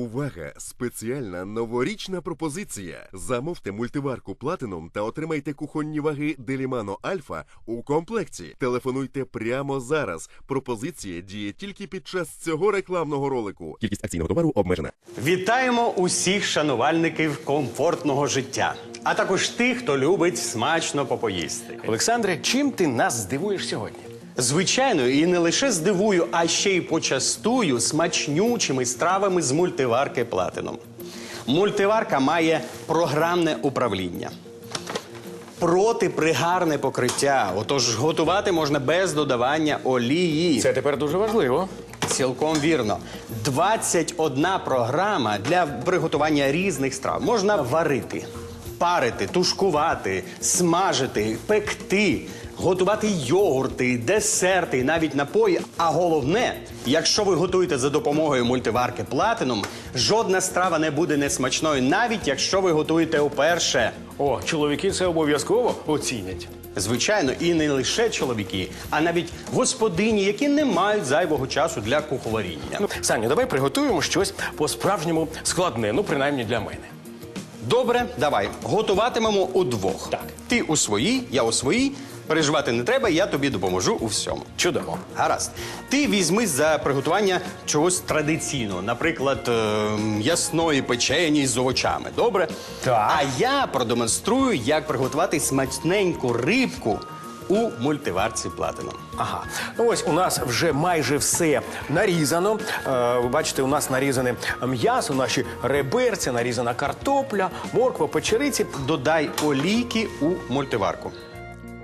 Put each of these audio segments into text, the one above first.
Увага! Спеціальна новорічна пропозиція. Замовте мультиварку Platinum та отримайте кухонні ваги Делімано Альфа у комплекті. Телефонуйте прямо зараз. Пропозиція діє тільки під час цього рекламного ролику. Кількість акційного товару обмежена. Вітаємо усіх шанувальників комфортного життя, а також тих, хто любить смачно попоїсти. Олександре, чим ти нас здивуєш сьогодні? Звичайно, і не лише здивую, а ще й почастую смачнючими стравами з мультиварки Platinum. Мультиварка має програмне управління. Протипригарне покриття. Отож, готувати можна без додавання олії. Це тепер дуже важливо. Цілком вірно. 21 програма для приготування різних страв. Можна варити, парити, тушкувати, смажити, пекти, готувати йогурти, десерти, навіть напої. А головне, якщо ви готуєте за допомогою мультиварки Platinum, жодна страва не буде несмачною, навіть якщо ви готуєте уперше. О, чоловіки це обов'язково оцінять. Звичайно, і не лише чоловіки, а навіть господині, які не мають зайвого часу для куховаріння. Ну, Саню, давай приготуємо щось по-справжньому складне, ну принаймні для мене. Добре, давай. Готуватимемо удвох. Так. Ти у своїй, я у своїй. Переживати не треба, я тобі допоможу у всьому. Чудово. Гаразд. Ти візьми за приготування чогось традиційного, наприклад, е, м'ясної печені з овочами. Добре? Так. А я продемонструю, як приготувати смачненьку рибку у мультиварці Platinum. Ага, ну ось у нас вже майже все нарізано. Е, ви бачите, у нас нарізане м'ясо, наші реберця, нарізана картопля, морква, печериці. Додай олійки у мультиварку.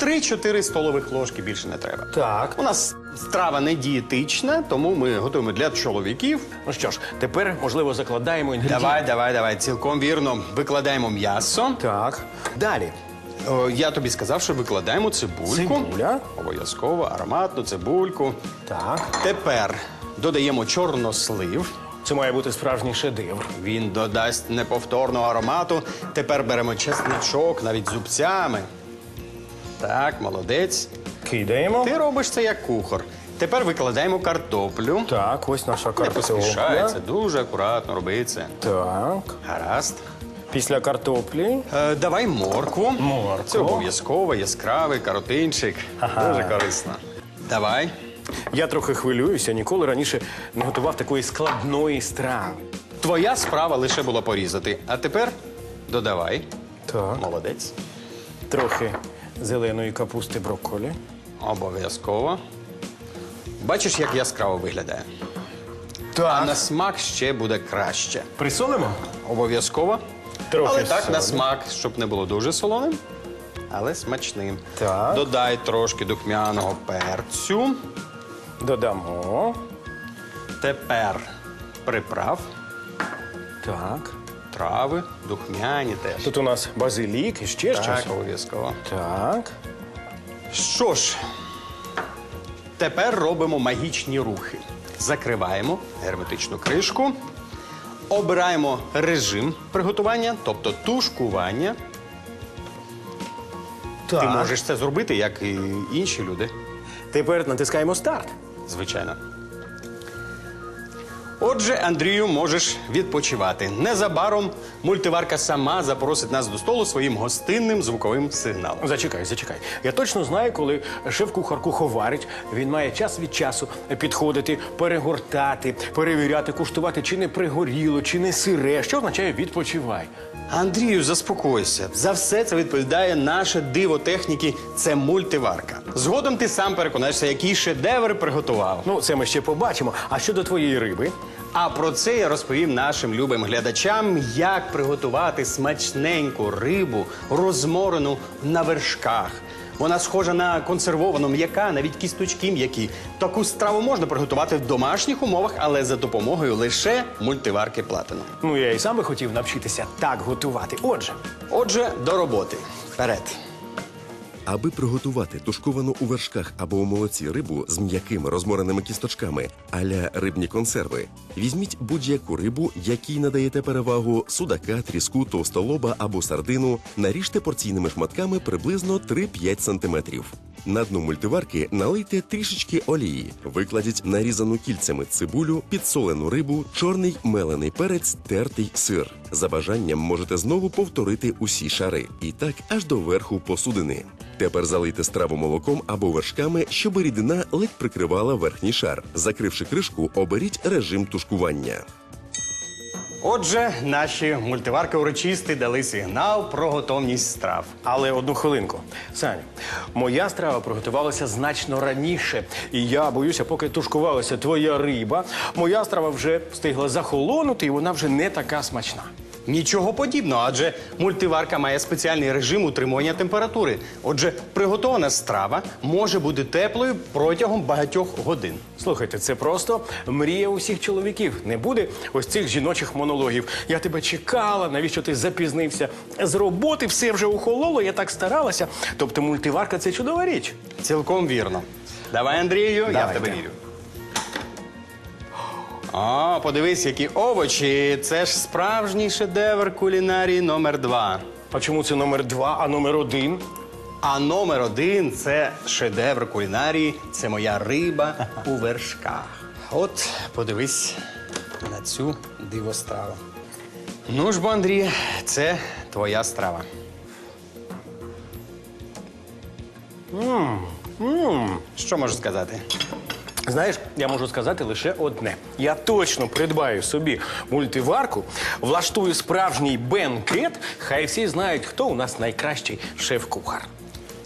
3-4 столових ложки більше не треба. Так. У нас страва не дієтична, тому ми готуємо для чоловіків. Ну що ж, тепер можливо закладаємо інгредієнти. Давай, давай, давай. Цілком вірно. Викладаємо м'ясо. Так. Далі. О, я тобі сказав, що викладаємо цибульку. Цибуля. Обов'язково ароматну цибульку. Так. Тепер додаємо чорнослив. Це має бути справжній шедевр. Він додасть неповторного аромату. Тепер беремо чесничок, навіть зубцями. Так, молодець. Кидаємо. Ти робиш це як кухар. Тепер викладаємо картоплю. Так, ось наша Не картопля. поспішається, дуже акуратно роби це. Так. Гаразд. Після картоплі. Е, давай моркву. Моркву. Це обов'язково, яскравий каротинчик. Дуже корисно. Давай. Я трохи хвилююся, ніколи раніше не готував такої складної страви. Твоя справа лише була порізати. А тепер додавай. Так. Молодець. Трохи зеленої капусти брокколі. Обов'язково. Бачиш, як яскраво виглядає. А на смак ще буде краще. Присолимо? Обов'язково. Трохи Але так, на солі. смак, щоб не було дуже солоним, але смачним. Так. Додай трошки духмяного перцю. Додамо. Тепер приправ, Так. Трави, духмяні теж. Тут у нас базилік і ще Так, щось. обов'язково. Так. Що ж, тепер робимо магічні рухи. Закриваємо герметичну кришку, обираємо режим приготування, тобто тушкування. Так. Ти можеш це зробити, як і інші люди, Тепер натискаємо старт. звичайно. Отже, Андрію, можеш відпочивати. Незабаром мультиварка сама запросить нас до столу своїм гостинним звуковим сигналом. Зачекай, зачекай. Я точно знаю, коли шеф-кухар куховарить, він має час від часу підходити, перегортати, перевіряти, куштувати, чи не пригоріло, чи не сире, що означає відпочивай. Андрію, заспокойся. За все це відповідає наше диво техніки. Це мультиварка. Згодом ти сам переконаєшся, який шедевр приготував. Ну, це ми ще побачимо. А щодо твоєї риби, А про це я розповім нашим любим глядачам, як приготувати смачненьку рибу, розморену на вершках. Вона схожа на консервовану м'яка, навіть кісточки м'які. Таку страву можна приготувати в домашніх умовах, але за допомогою лише мультиварки Platinum. ну я і сам би хотів навчитися так готувати. Отже, Отже, до роботи. Вперед. Аби приготувати тушковану у вершках або у молоці рибу з м'якими розмореними кісточками, аля рибні консерви, візьміть будь-яку рибу, якій надаєте перевагу судака, тріску, товстолоба або сардину, наріжте порційними шматками приблизно 3-5 см. На дно мультиварки налийте трішечки олії, викладіть нарізану кільцями цибулю, підсолену рибу, чорний мелений перець, тертий сир. За бажанням можете знову повторити усі шари. І так аж до верху посудини. Тепер залийте страву молоком або вершками, щоб рідина ледь прикривала верхній шар. Закривши кришку, оберіть режим тушкування. Отже, наші мультиварки урочисти дали сигнал про готовність страв. Але одну хвилинку. Саню, моя страва приготувалася значно раніше. І я боюся, поки тушкувалася твоя риба, моя страва вже встигла захолонути, і вона вже не така смачна. Нічого подібного, адже мультиварка має спеціальний режим утримування температури. Отже, приготована страва може бути теплою протягом багатьох годин. Слухайте, це просто мрія усіх чоловіків. Не буде ось цих жіночих монологів. Я тебе чекала, навіщо ти запізнився? З роботи все вже охололо, я так старалася. Тобто мультиварка це чудова річ. Цілком вірно. Давай, Андрію, я в Давайте. тебе вірю. О, подивись, які овочі. Це ж справжній шедевр кулінарії номер два. А чому це номер два, а номер один? А номер один це шедевр кулінарії. Це моя риба у вершках. От, подивись на цю дивостраву. Ну ж бо, Андрій, це твоя страва. Що можу сказати? Знаєш, я можу сказати лише одне: я точно придбаю собі мультиварку, влаштую справжній бенкет. Хай всі знають, хто у нас найкращий шеф-кухар.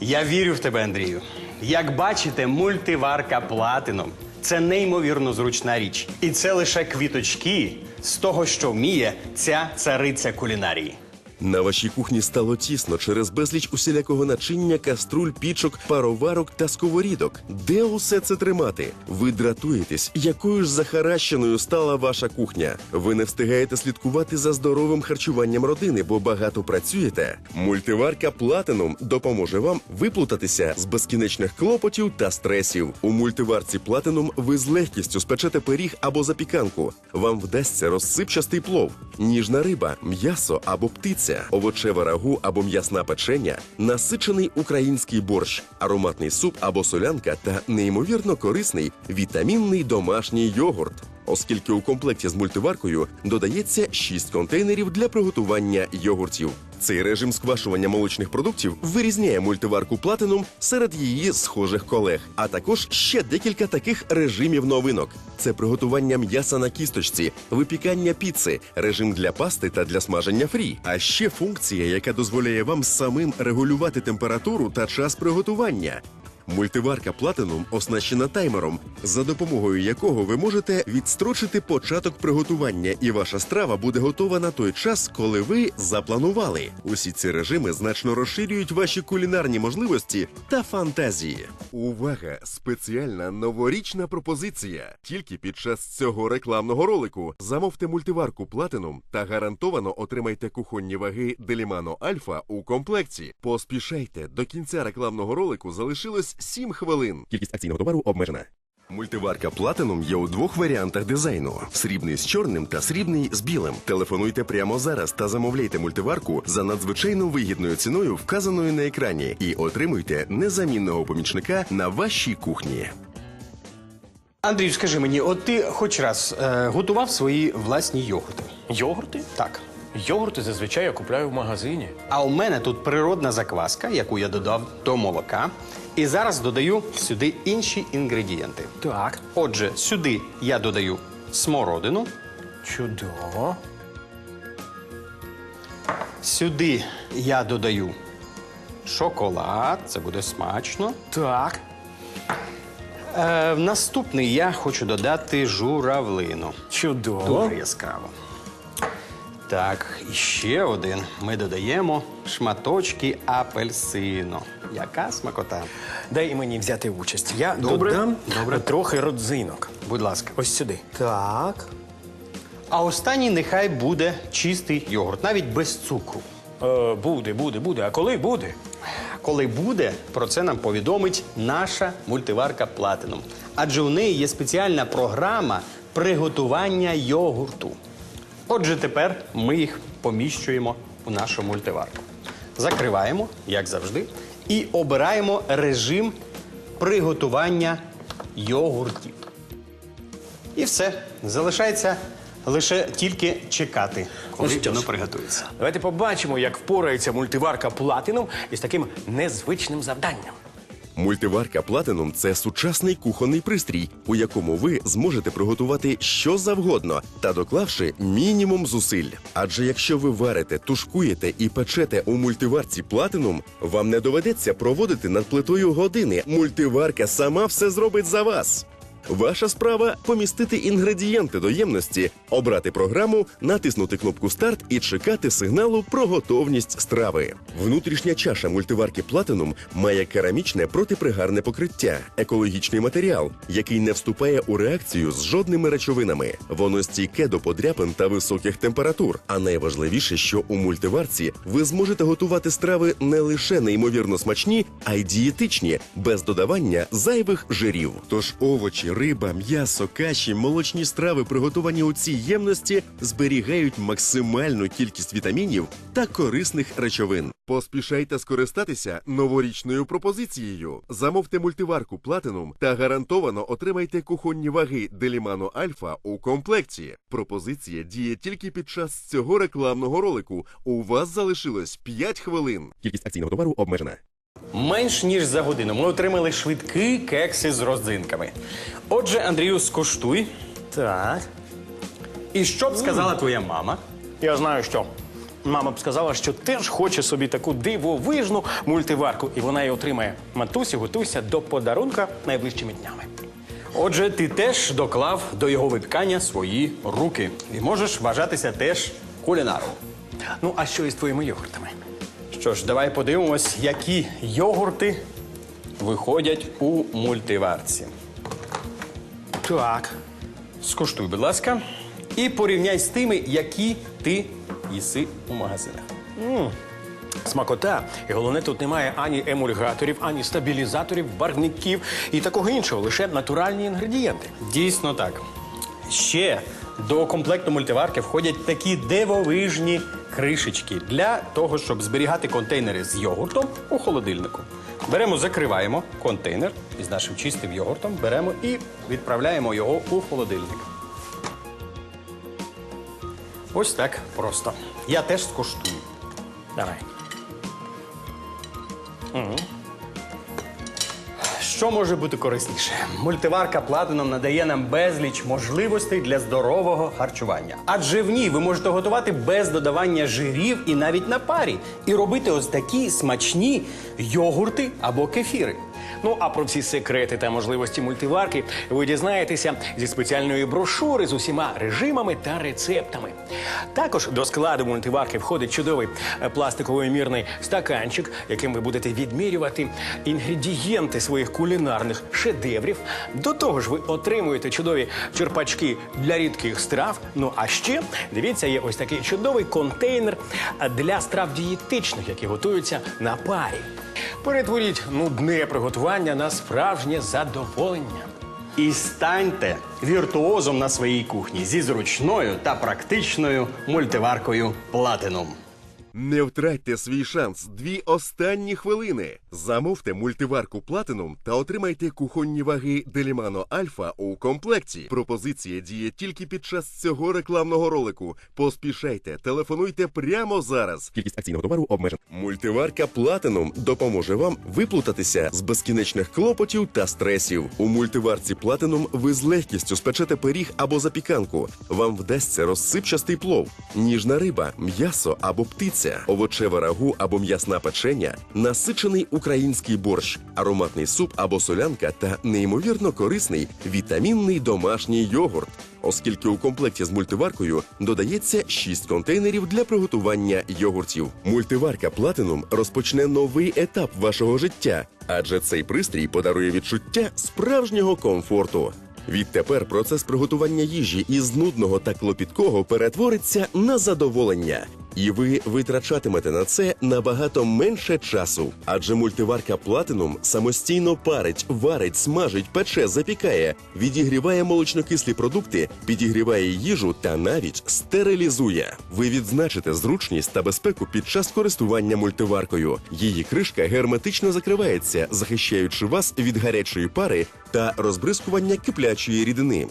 Я вірю в тебе, Андрію. Як бачите, мультиварка платином це неймовірно зручна річ. І це лише квіточки з того, що вміє ця цариця кулінарії. На вашій кухні стало тісно через безліч усілякого начиння, каструль, пічок, пароварок та сковорідок. Де усе це тримати? Ви дратуєтесь, якою ж захаращеною стала ваша кухня. Ви не встигаєте слідкувати за здоровим харчуванням родини, бо багато працюєте. Мультиварка Platinum допоможе вам виплутатися з безкінечних клопотів та стресів. У мультиварці Platinum ви з легкістю спечете пиріг або запіканку. Вам вдасться розсипчастий плов, ніжна риба, м'ясо або птиця, овочеве рагу або м'ясна печення, насичений український борщ, ароматний суп або солянка та неймовірно корисний вітамінний домашній йогурт. Оскільки у комплекті з мультиваркою додається 6 контейнерів для приготування йогуртів. Цей режим сквашування молочних продуктів вирізняє мультиварку Platinum серед її схожих колег, а також ще декілька таких режимів новинок: це приготування м'яса на кісточці, випікання піци, режим для пасти та для смаження фрі. А ще функція, яка дозволяє вам самим регулювати температуру та час приготування. Мультиварка Platinum оснащена таймером, за допомогою якого ви можете відстрочити початок приготування, і ваша страва буде готова на той час, коли ви запланували. Усі ці режими значно розширюють ваші кулінарні можливості та фантазії. Увага! Спеціальна новорічна пропозиція. Тільки під час цього рекламного ролику замовте мультиварку Platinum та гарантовано отримайте кухонні ваги Делімано Альфа у комплекті. Поспішайте до кінця рекламного ролику залишилось 7 хвилин. Кількість акційного товару обмежена. Мультиварка Platinum є у двох варіантах дизайну: срібний з чорним та срібний з білим. Телефонуйте прямо зараз та замовляйте мультиварку за надзвичайно вигідною ціною, вказаною на екрані, і отримуйте незамінного помічника на вашій кухні. Андрій, скажи мені, от ти хоч раз е, готував свої власні йогурти? Йогурти? Так. Йогурти зазвичай я купляю в магазині. А у мене тут природна закваска, яку я додав до молока. І зараз додаю сюди інші інгредієнти. Так. Отже, сюди я додаю смородину, Чудово. сюди я додаю шоколад, це буде смачно. Так. Е, в наступний я хочу додати журавлину. Чудово. Дуже яскраво. Так, і ще один. Ми додаємо шматочки апельсину. Яка смакота. Дай і мені взяти участь. Я Добре. додам Добре. трохи родзинок. Будь ласка. Ось сюди. Так. А останній нехай буде чистий йогурт, навіть без цукру. Е, буде, буде, буде. А коли буде? коли буде, про це нам повідомить наша мультиварка Platinum. Адже у неї є спеціальна програма приготування йогурту. Отже, тепер ми їх поміщуємо у нашу мультиварку. Закриваємо, як завжди, і обираємо режим приготування йогуртів. І все. Залишається лише тільки чекати, коли Ну воно приготується. Давайте побачимо, як впорається мультиварка Platinum із таким незвичним завданням. Мультиварка Platinum – це сучасний кухонний пристрій, у якому ви зможете приготувати що завгодно та доклавши мінімум зусиль. Адже якщо ви варите, тушкуєте і печете у мультиварці Platinum, вам не доведеться проводити над плитою години. Мультиварка сама все зробить за вас. Ваша справа помістити інгредієнти до ємності, обрати програму, натиснути кнопку старт і чекати сигналу про готовність страви. Внутрішня чаша мультиварки Platinum має керамічне протипригарне покриття, екологічний матеріал, який не вступає у реакцію з жодними речовинами. Воно стійке до подряпин та високих температур. А найважливіше, що у мультиварці ви зможете готувати страви не лише неймовірно смачні, а й дієтичні, без додавання зайвих жирів. Тож овочі, риба, м'ясо, каші, молочні страви, приготовані у цій ємності, зберігають максимальну кількість вітамінів та корисних речовин. Поспішайте скористатися новорічною пропозицією. Замовте мультиварку Platinum та гарантовано отримайте кухонні ваги Делімано Альфа у комплекті. Пропозиція діє тільки під час цього рекламного ролику. У вас залишилось 5 хвилин. Кількість акційного товару обмежена. Менш ніж за годину ми отримали швидкі кекси з родзинками. Отже, Андрію, скуштуй. Так. І що б сказала твоя мама? Я знаю, що. Мама б сказала, що теж хоче собі таку дивовижну мультиварку, і вона її отримає. Матусю, готуйся до подарунка найближчими днями. Отже, ти теж доклав до його випікання свої руки і можеш вважатися теж кулінаром. Ну, а що із твоїми йогуртами? Що ж, давай подивимось, які йогурти виходять у мультиварці. Так. Скуштуй, будь ласка, і порівняй з тими, які ти їси у магазинах. Смакота. І головне, тут немає ані емульгаторів, ані стабілізаторів, барвників і такого іншого, лише натуральні інгредієнти. Дійсно так. Ще до комплекту мультиварки входять такі дивовижні кришечки для того, щоб зберігати контейнери з йогуртом у холодильнику. Беремо, закриваємо контейнер із нашим чистим йогуртом, беремо і відправляємо його у холодильник. Ось так просто. Я теж скуштую. Давай. Що може бути корисніше? Мультиварка Platinum надає нам безліч можливостей для здорового харчування. Адже в ній ви можете готувати без додавання жирів і навіть на парі, і робити ось такі смачні йогурти або кефіри. Ну а про всі секрети та можливості мультиварки ви дізнаєтеся зі спеціальної брошури з усіма режимами та рецептами. Також до складу мультиварки входить чудовий е, пластиковий мірний стаканчик, яким ви будете відмірювати інгредієнти своїх кулінарних шедеврів. До того ж, ви отримуєте чудові черпачки для рідких страв. Ну а ще дивіться, є ось такий чудовий контейнер е, для страв дієтичних, які готуються на парі. Перетворіть нудне приготування на справжнє задоволення. І станьте віртуозом на своїй кухні зі зручною та практичною мультиваркою Platinum. Не втратьте свій шанс. Дві останні хвилини. Замовте мультиварку Platinum та отримайте кухонні ваги Делімано Альфа у комплекті. Пропозиція діє тільки під час цього рекламного ролику. Поспішайте, телефонуйте прямо зараз. Кількість акційного товару обмежена. Мультиварка Platinum допоможе вам виплутатися з безкінечних клопотів та стресів. У мультиварці Platinum ви з легкістю спечете пиріг або запіканку. Вам вдасться розсипчастий плов, ніжна риба, м'ясо або птиця, овочеве рагу або м'ясна печення, насичений український борщ, ароматний суп або солянка та неймовірно корисний вітамінний домашній йогурт. Оскільки у комплекті з мультиваркою додається 6 контейнерів для приготування йогуртів. Мультиварка Platinum розпочне новий етап вашого життя, адже цей пристрій подарує відчуття справжнього комфорту. Відтепер процес приготування їжі із нудного та клопіткого перетвориться на задоволення. І ви витрачатимете на це набагато менше часу. Адже мультиварка Platinum самостійно парить, варить, смажить, пече, запікає, відігріває молочнокислі продукти, підігріває їжу та навіть стерилізує. Ви відзначите зручність та безпеку під час користування мультиваркою. Її кришка герметично закривається, захищаючи вас від гарячої пари та розбризкування киплячої рідини.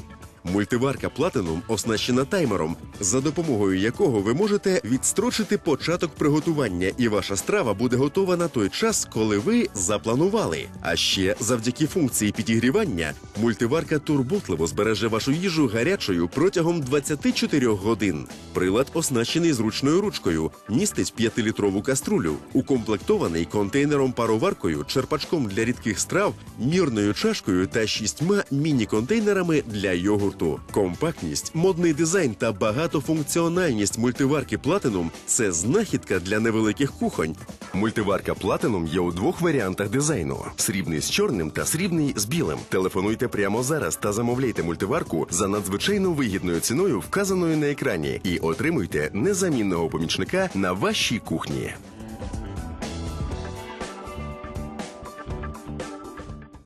Мультиварка Platinum оснащена таймером, за допомогою якого ви можете відстрочити початок приготування, і ваша страва буде готова на той час, коли ви запланували. А ще завдяки функції підігрівання мультиварка турботливо збереже вашу їжу гарячою протягом 24 годин. Прилад оснащений зручною ручкою, містить 5-літрову каструлю, укомплектований контейнером пароваркою, черпачком для рідких страв, мірною чашкою та шістьма міні-контейнерами для йогурту. Компактність, модний дизайн та багатофункціональність мультиварки Platinum – це знахідка для невеликих кухонь. Мультиварка Platinum є у двох варіантах дизайну: срібний з чорним та срібний з білим. Телефонуйте прямо зараз та замовляйте мультиварку за надзвичайно вигідною ціною, вказаною на екрані, і отримуйте незамінного помічника на вашій кухні.